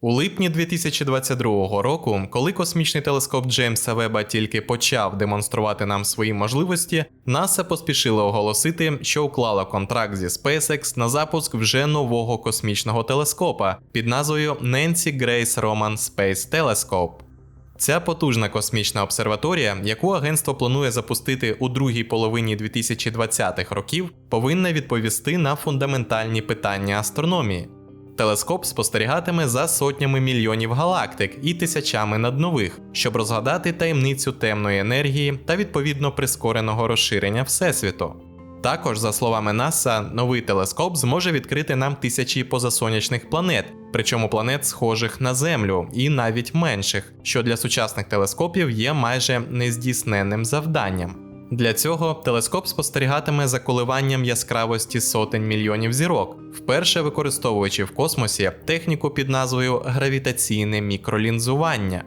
У липні 2022 року, коли космічний телескоп Джеймса Веба тільки почав демонструвати нам свої можливості, НАСА поспішило оголосити, що уклала контракт зі SpaceX на запуск вже нового космічного телескопа під назвою Nancy Grace Roman Space Telescope. Ця потужна космічна обсерваторія, яку агентство планує запустити у другій половині 2020-х років, повинна відповісти на фундаментальні питання астрономії. Телескоп спостерігатиме за сотнями мільйонів галактик і тисячами наднових, щоб розгадати таємницю темної енергії та відповідно прискореного розширення Всесвіту. Також, за словами НАСА, новий телескоп зможе відкрити нам тисячі позасонячних планет, причому планет схожих на Землю і навіть менших, що для сучасних телескопів є майже нездійсненним завданням. Для цього телескоп спостерігатиме за коливанням яскравості сотень мільйонів зірок, вперше використовуючи в космосі техніку під назвою гравітаційне мікролінзування.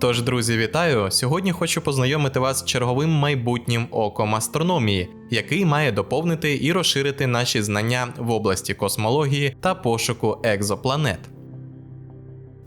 Тож, друзі, вітаю! Сьогодні хочу познайомити вас з черговим майбутнім оком астрономії, який має доповнити і розширити наші знання в області космології та пошуку екзопланет.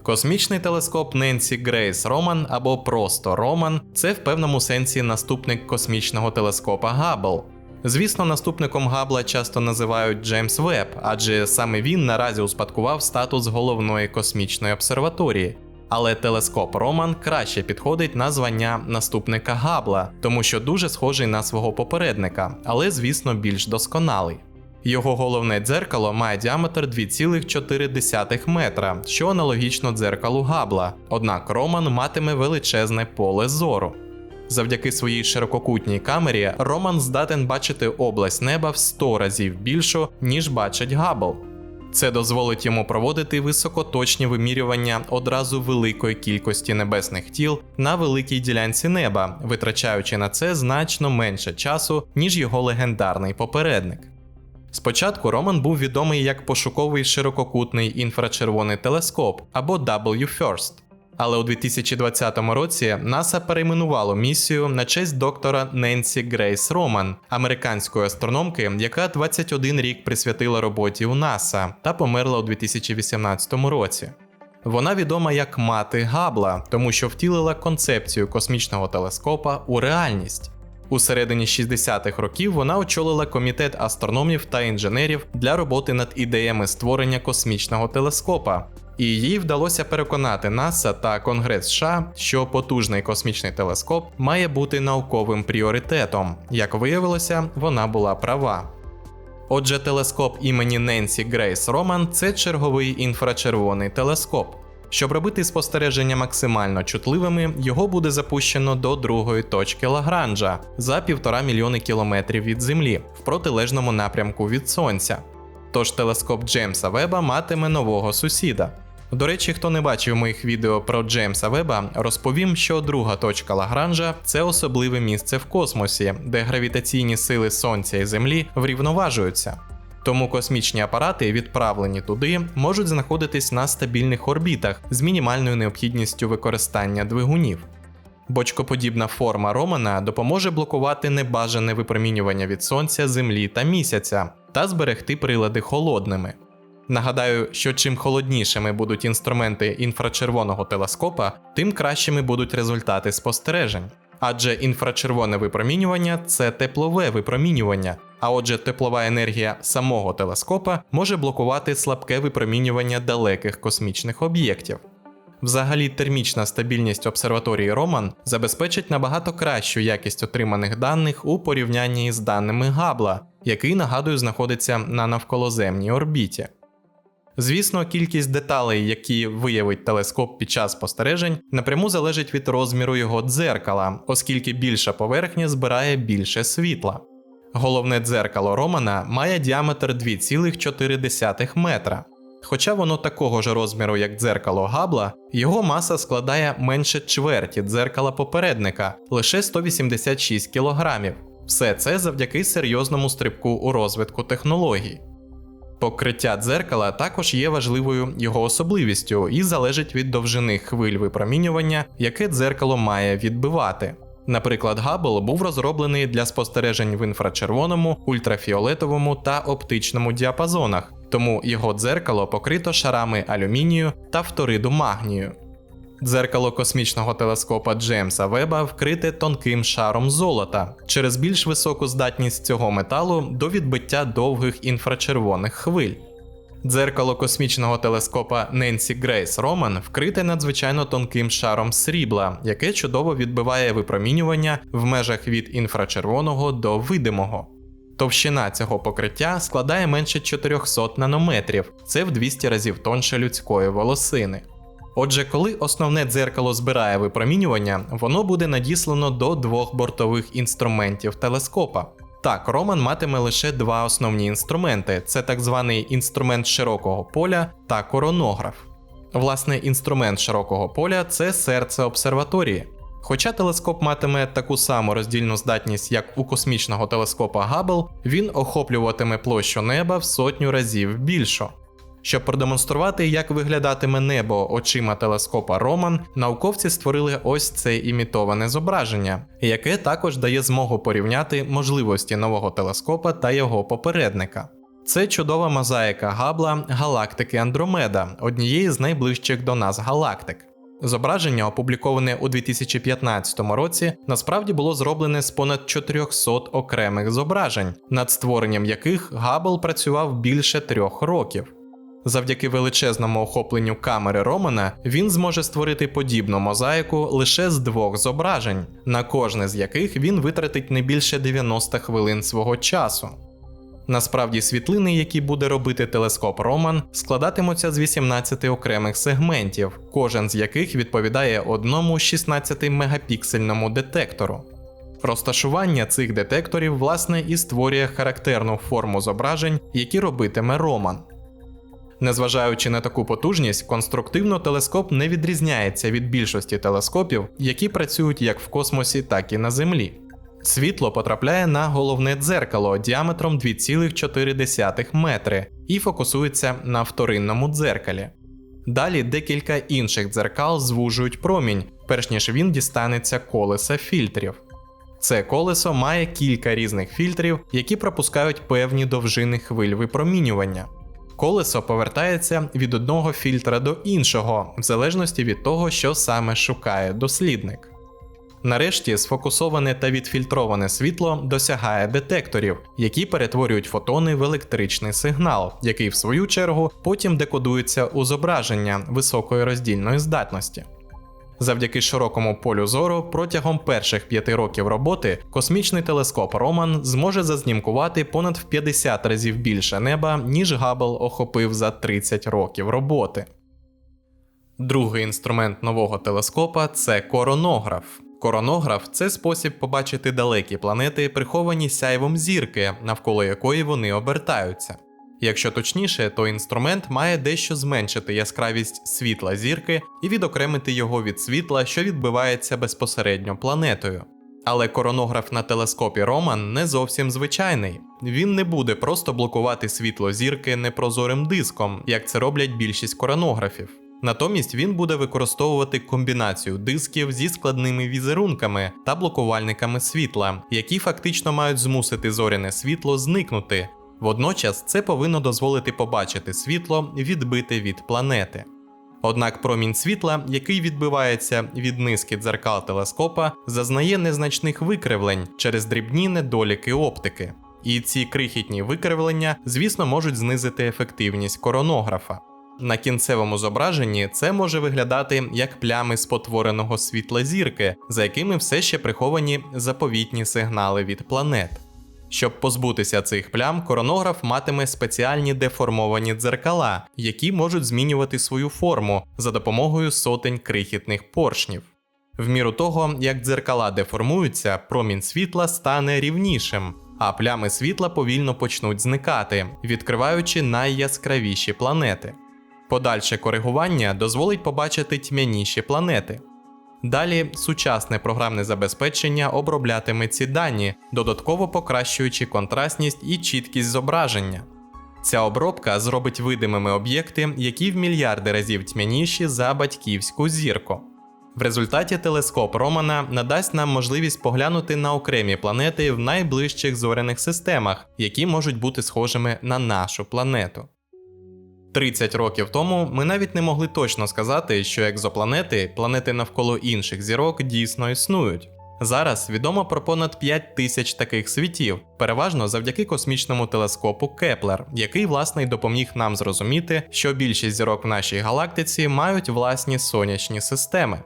Космічний телескоп Ненсі Грейс Роман або просто Роман це в певному сенсі наступник космічного телескопа Габл. Звісно, наступником Габла часто називають Джеймс Веб, адже саме він наразі успадкував статус головної космічної обсерваторії. Але телескоп Роман краще підходить на звання наступника Габла, тому що дуже схожий на свого попередника, але звісно більш досконалий. Його головне дзеркало має діаметр 2,4 метра, що аналогічно дзеркалу Габла, однак Роман матиме величезне поле зору. Завдяки своїй ширококутній камері Роман здатен бачити область неба в 100 разів більшу, ніж бачить Габл. Це дозволить йому проводити високоточні вимірювання одразу великої кількості небесних тіл на великій ділянці неба, витрачаючи на це значно менше часу, ніж його легендарний попередник. Спочатку Роман був відомий як пошуковий ширококутний інфрачервоний телескоп або W-FIRST. Але у 2020 році НАСА перейменувало місію на честь доктора Ненсі Грейс Роман, американської астрономки, яка 21 рік присвятила роботі у НАСА та померла у 2018 році. Вона відома як мати Габла, тому що втілила концепцію космічного телескопа у реальність. У середині 60-х років вона очолила комітет астрономів та інженерів для роботи над ідеями створення космічного телескопа. І їй вдалося переконати НАСА та Конгрес США, що потужний космічний телескоп має бути науковим пріоритетом. Як виявилося, вона була права. Отже, телескоп імені Ненсі Грейс Роман це черговий інфрачервоний телескоп. Щоб робити спостереження максимально чутливими, його буде запущено до другої точки Лагранжа за півтора мільйони кілометрів від Землі в протилежному напрямку від Сонця. Тож телескоп Джеймса Веба матиме нового сусіда. До речі, хто не бачив моїх відео про Джеймса Веба, розповім, що друга точка Лагранжа це особливе місце в космосі, де гравітаційні сили Сонця і Землі врівноважуються. Тому космічні апарати, відправлені туди, можуть знаходитись на стабільних орбітах з мінімальною необхідністю використання двигунів. Бочкоподібна форма Романа допоможе блокувати небажане випромінювання від сонця, землі та місяця та зберегти прилади холодними. Нагадаю, що чим холоднішими будуть інструменти інфрачервоного телескопа, тим кращими будуть результати спостережень. Адже інфрачервоне випромінювання це теплове випромінювання, а отже, теплова енергія самого телескопа може блокувати слабке випромінювання далеких космічних об'єктів. Взагалі, термічна стабільність обсерваторії Роман забезпечить набагато кращу якість отриманих даних у порівнянні з даними Габла, який, нагадую, знаходиться на навколоземній орбіті. Звісно, кількість деталей, які виявить телескоп під час спостережень, напряму залежить від розміру його дзеркала, оскільки більша поверхня збирає більше світла. Головне дзеркало Романа має діаметр 2,4 метра. Хоча воно такого ж розміру, як дзеркало Габла, його маса складає менше чверті дзеркала попередника лише 186 кг. Все це завдяки серйозному стрибку у розвитку технологій. Покриття дзеркала також є важливою його особливістю і залежить від довжини хвиль випромінювання, яке дзеркало має відбивати. Наприклад, Габл був розроблений для спостережень в інфрачервоному, ультрафіолетовому та оптичному діапазонах, тому його дзеркало покрито шарами алюмінію та фториду магнію. Дзеркало космічного телескопа Джеймса Веба вкрите тонким шаром золота через більш високу здатність цього металу до відбиття довгих інфрачервоних хвиль. Дзеркало космічного телескопа Ненсі Грейс Роман вкрите надзвичайно тонким шаром срібла, яке чудово відбиває випромінювання в межах від інфрачервоного до видимого. Товщина цього покриття складає менше 400 нанометрів, це в 200 разів тонше людської волосини. Отже, коли основне дзеркало збирає випромінювання, воно буде надіслано до двох бортових інструментів телескопа. Так, Роман матиме лише два основні інструменти: це так званий інструмент широкого поля та коронограф. Власне, інструмент широкого поля це серце обсерваторії. Хоча телескоп матиме таку саму роздільну здатність, як у космічного телескопа Габл, він охоплюватиме площу неба в сотню разів більшу. Щоб продемонструвати, як виглядатиме небо очима телескопа Роман, науковці створили ось це імітоване зображення, яке також дає змогу порівняти можливості нового телескопа та його попередника. Це чудова мозаїка Габла галактики Андромеда, однієї з найближчих до нас галактик. Зображення, опубліковане у 2015 році, насправді було зроблене з понад 400 окремих зображень, над створенням яких Габл працював більше трьох років. Завдяки величезному охопленню камери Романа він зможе створити подібну мозаїку лише з двох зображень, на кожне з яких він витратить не більше 90 хвилин свого часу. Насправді, світлини, які буде робити телескоп Роман, складатимуться з 18 окремих сегментів, кожен з яких відповідає одному 16-мегапіксельному детектору. Розташування цих детекторів, власне, і створює характерну форму зображень, які робитиме Роман. Незважаючи на таку потужність, конструктивно телескоп не відрізняється від більшості телескопів, які працюють як в космосі, так і на Землі. Світло потрапляє на головне дзеркало діаметром 2,4 метри і фокусується на вторинному дзеркалі. Далі декілька інших дзеркал звужують промінь, перш ніж він дістанеться колеса фільтрів. Це колесо має кілька різних фільтрів, які пропускають певні довжини хвиль випромінювання. Колесо повертається від одного фільтра до іншого, в залежності від того, що саме шукає дослідник. Нарешті сфокусоване та відфільтроване світло досягає детекторів, які перетворюють фотони в електричний сигнал, який в свою чергу потім декодується у зображення високої роздільної здатності. Завдяки широкому полю зору протягом перших п'яти років роботи космічний телескоп Роман зможе зазнімкувати понад в 50 разів більше неба, ніж Габл охопив за 30 років роботи. Другий інструмент нового телескопа це коронограф. Коронограф це спосіб побачити далекі планети, приховані сяйвом зірки, навколо якої вони обертаються. Якщо точніше, то інструмент має дещо зменшити яскравість світла зірки і відокремити його від світла, що відбивається безпосередньо планетою. Але коронограф на телескопі Роман не зовсім звичайний. Він не буде просто блокувати світло зірки непрозорим диском, як це роблять більшість коронографів. Натомість він буде використовувати комбінацію дисків зі складними візерунками та блокувальниками світла, які фактично мають змусити зоряне світло зникнути. Водночас це повинно дозволити побачити світло, відбите від планети. Однак промінь світла, який відбивається від низки дзеркал телескопа, зазнає незначних викривлень через дрібні недоліки оптики. І ці крихітні викривлення, звісно, можуть знизити ефективність коронографа. На кінцевому зображенні це може виглядати як плями спотвореного світла зірки, за якими все ще приховані заповітні сигнали від планет. Щоб позбутися цих плям, коронограф матиме спеціальні деформовані дзеркала, які можуть змінювати свою форму за допомогою сотень крихітних поршнів. В міру того, як дзеркала деформуються, промінь світла стане рівнішим, а плями світла повільно почнуть зникати, відкриваючи найяскравіші планети. Подальше коригування дозволить побачити тьмяніші планети. Далі сучасне програмне забезпечення оброблятиме ці дані, додатково покращуючи контрастність і чіткість зображення. Ця обробка зробить видимими об'єкти, які в мільярди разів тьмяніші за батьківську зірку. В результаті телескоп Романа надасть нам можливість поглянути на окремі планети в найближчих зоряних системах, які можуть бути схожими на нашу планету. 30 років тому ми навіть не могли точно сказати, що екзопланети, планети навколо інших зірок, дійсно існують. Зараз відомо про понад 5 тисяч таких світів, переважно завдяки космічному телескопу Кеплер, який власне й допоміг нам зрозуміти, що більшість зірок в нашій галактиці мають власні сонячні системи.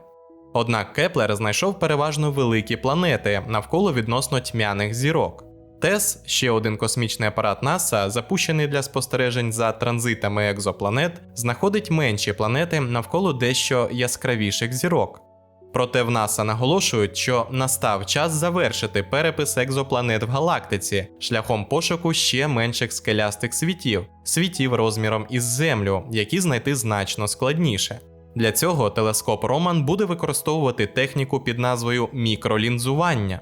Однак Кеплер знайшов переважно великі планети навколо відносно тьмяних зірок. ТЕС, ще один космічний апарат НАСА, запущений для спостережень за транзитами екзопланет, знаходить менші планети навколо дещо яскравіших зірок. Проте в НАСА наголошують, що настав час завершити перепис екзопланет в галактиці шляхом пошуку ще менших скелястих світів, світів розміром із Землю, які знайти значно складніше. Для цього телескоп Роман буде використовувати техніку під назвою мікролінзування.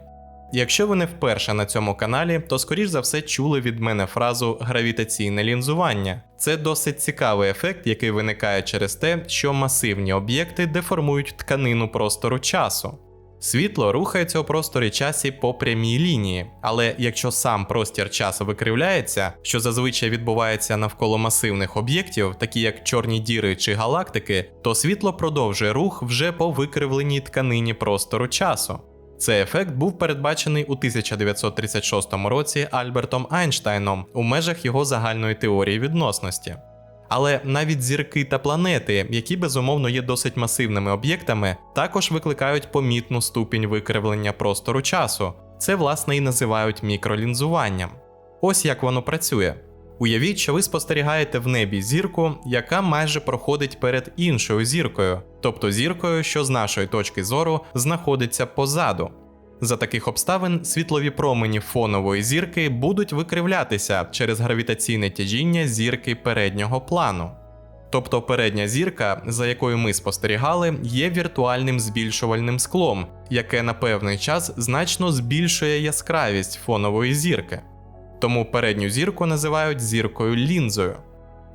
Якщо ви не вперше на цьому каналі, то скоріш за все чули від мене фразу гравітаційне лінзування. Це досить цікавий ефект, який виникає через те, що масивні об'єкти деформують тканину простору часу. Світло рухається у просторі часі по прямій лінії, але якщо сам простір часу викривляється, що зазвичай відбувається навколо масивних об'єктів, такі як чорні діри чи галактики, то світло продовжує рух вже по викривленій тканині простору часу. Цей ефект був передбачений у 1936 році Альбертом Айнштайном у межах його загальної теорії відносності. Але навіть зірки та планети, які безумовно є досить масивними об'єктами, також викликають помітну ступінь викривлення простору часу. Це власне і називають мікролінзуванням. Ось як воно працює. Уявіть, що ви спостерігаєте в небі зірку, яка майже проходить перед іншою зіркою, тобто зіркою, що з нашої точки зору знаходиться позаду. За таких обставин світлові промені фонової зірки будуть викривлятися через гравітаційне тяжіння зірки переднього плану. Тобто передня зірка, за якою ми спостерігали, є віртуальним збільшувальним склом, яке на певний час значно збільшує яскравість фонової зірки. Тому передню зірку називають зіркою лінзою.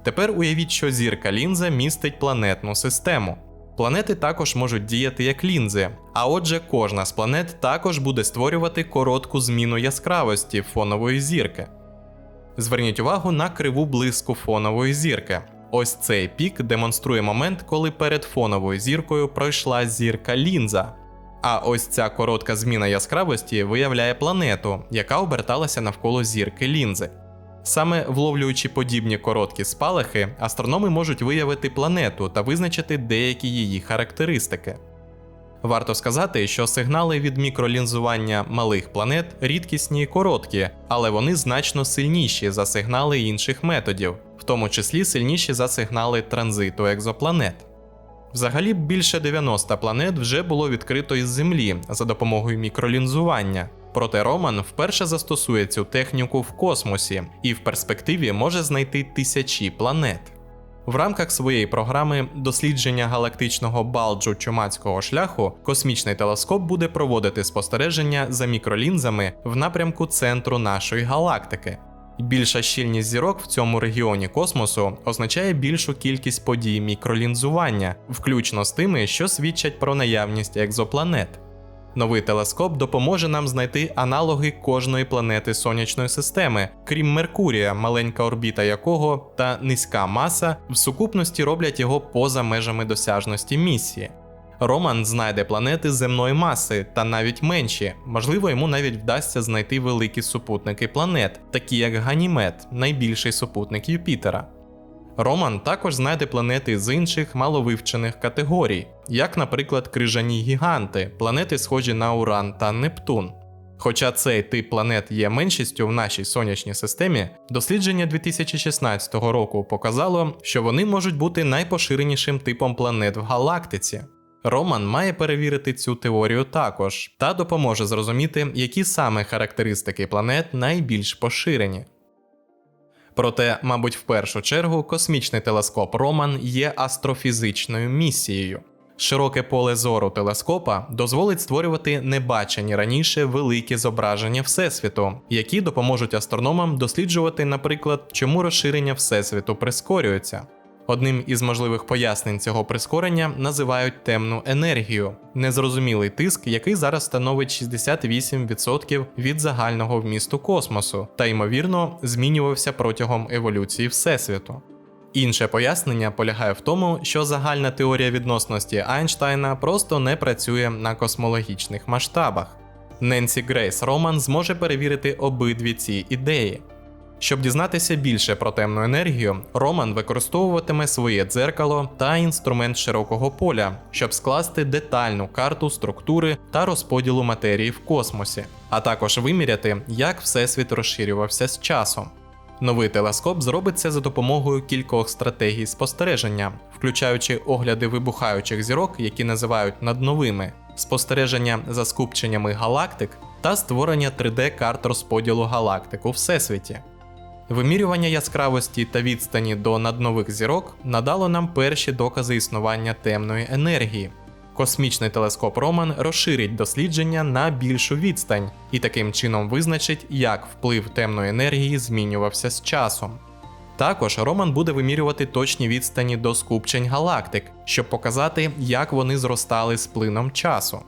Тепер уявіть, що зірка лінза містить планетну систему. Планети також можуть діяти як лінзи, а отже, кожна з планет також буде створювати коротку зміну яскравості фонової зірки. Зверніть увагу на криву блиску фонової зірки. Ось цей пік демонструє момент, коли перед фоновою зіркою пройшла зірка лінза. А ось ця коротка зміна яскравості виявляє планету, яка оберталася навколо зірки лінзи. Саме вловлюючи подібні короткі спалахи, астрономи можуть виявити планету та визначити деякі її характеристики. Варто сказати, що сигнали від мікролінзування малих планет рідкісні і короткі, але вони значно сильніші за сигнали інших методів, в тому числі сильніші за сигнали транзиту екзопланет. Взагалі більше 90 планет вже було відкрито із Землі за допомогою мікролінзування. Проте Роман вперше застосує цю техніку в космосі і в перспективі може знайти тисячі планет. В рамках своєї програми дослідження галактичного балджу чумацького шляху космічний телескоп буде проводити спостереження за мікролінзами в напрямку центру нашої галактики. Більша щільність зірок в цьому регіоні космосу означає більшу кількість подій мікролінзування, включно з тими, що свідчать про наявність екзопланет. Новий телескоп допоможе нам знайти аналоги кожної планети сонячної системи, крім Меркурія, маленька орбіта якого та низька маса в сукупності роблять його поза межами досяжності місії. Роман знайде планети земної маси та навіть менші, можливо, йому навіть вдасться знайти великі супутники планет, такі як Ганімед, найбільший супутник Юпітера. Роман також знайде планети з інших маловивчених категорій, як, наприклад, крижані гіганти, планети схожі на Уран та Нептун. Хоча цей тип планет є меншістю в нашій сонячній системі, дослідження 2016 року показало, що вони можуть бути найпоширенішим типом планет в галактиці. Роман має перевірити цю теорію також та допоможе зрозуміти, які саме характеристики планет найбільш поширені. Проте, мабуть, в першу чергу космічний телескоп Роман є астрофізичною місією. Широке поле зору телескопа дозволить створювати небачені раніше великі зображення Всесвіту, які допоможуть астрономам досліджувати, наприклад, чому розширення Всесвіту прискорюється. Одним із можливих пояснень цього прискорення називають темну енергію, незрозумілий тиск, який зараз становить 68% від загального вмісту космосу, та ймовірно змінювався протягом еволюції Всесвіту. Інше пояснення полягає в тому, що загальна теорія відносності Айнштайна просто не працює на космологічних масштабах. Ненсі Грейс Роман зможе перевірити обидві ці ідеї. Щоб дізнатися більше про темну енергію, Роман використовуватиме своє дзеркало та інструмент широкого поля, щоб скласти детальну карту структури та розподілу матерії в космосі, а також виміряти, як всесвіт розширювався з часом. Новий телескоп зробить це за допомогою кількох стратегій спостереження, включаючи огляди вибухаючих зірок, які називають надновими, спостереження за скупченнями галактик та створення 3D-карт розподілу галактик у всесвіті. Вимірювання яскравості та відстані до наднових зірок надало нам перші докази існування темної енергії. Космічний телескоп Роман розширить дослідження на більшу відстань і таким чином визначить, як вплив темної енергії змінювався з часом. Також Роман буде вимірювати точні відстані до скупчень галактик, щоб показати, як вони зростали з плином часу.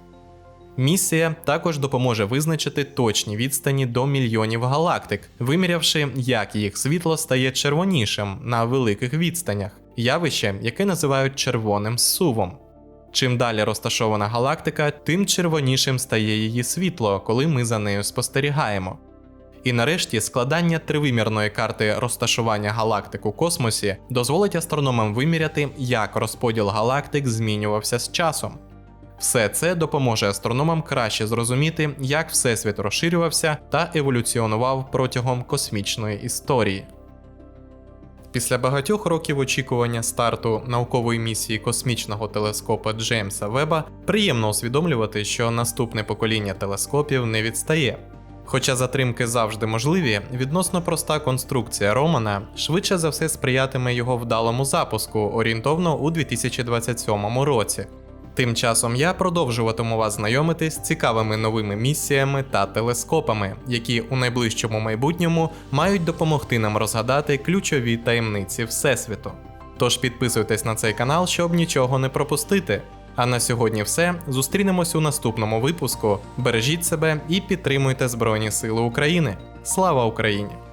Місія також допоможе визначити точні відстані до мільйонів галактик, вимірявши, як їх світло стає червонішим на великих відстанях, явище, яке називають червоним зсувом. Чим далі розташована галактика, тим червонішим стає її світло, коли ми за нею спостерігаємо. І нарешті складання тривимірної карти розташування галактик у космосі дозволить астрономам виміряти, як розподіл галактик змінювався з часом. Все це допоможе астрономам краще зрозуміти, як Всесвіт розширювався та еволюціонував протягом космічної історії. Після багатьох років очікування старту наукової місії космічного телескопа Джеймса Веба приємно усвідомлювати, що наступне покоління телескопів не відстає. Хоча затримки завжди можливі, відносно проста конструкція Романа швидше за все сприятиме його вдалому запуску орієнтовно у 2027 році. Тим часом я продовжуватиму вас знайомити з цікавими новими місіями та телескопами, які у найближчому майбутньому мають допомогти нам розгадати ключові таємниці Всесвіту. Тож підписуйтесь на цей канал, щоб нічого не пропустити. А на сьогодні все. Зустрінемось у наступному випуску. Бережіть себе і підтримуйте Збройні Сили України. Слава Україні!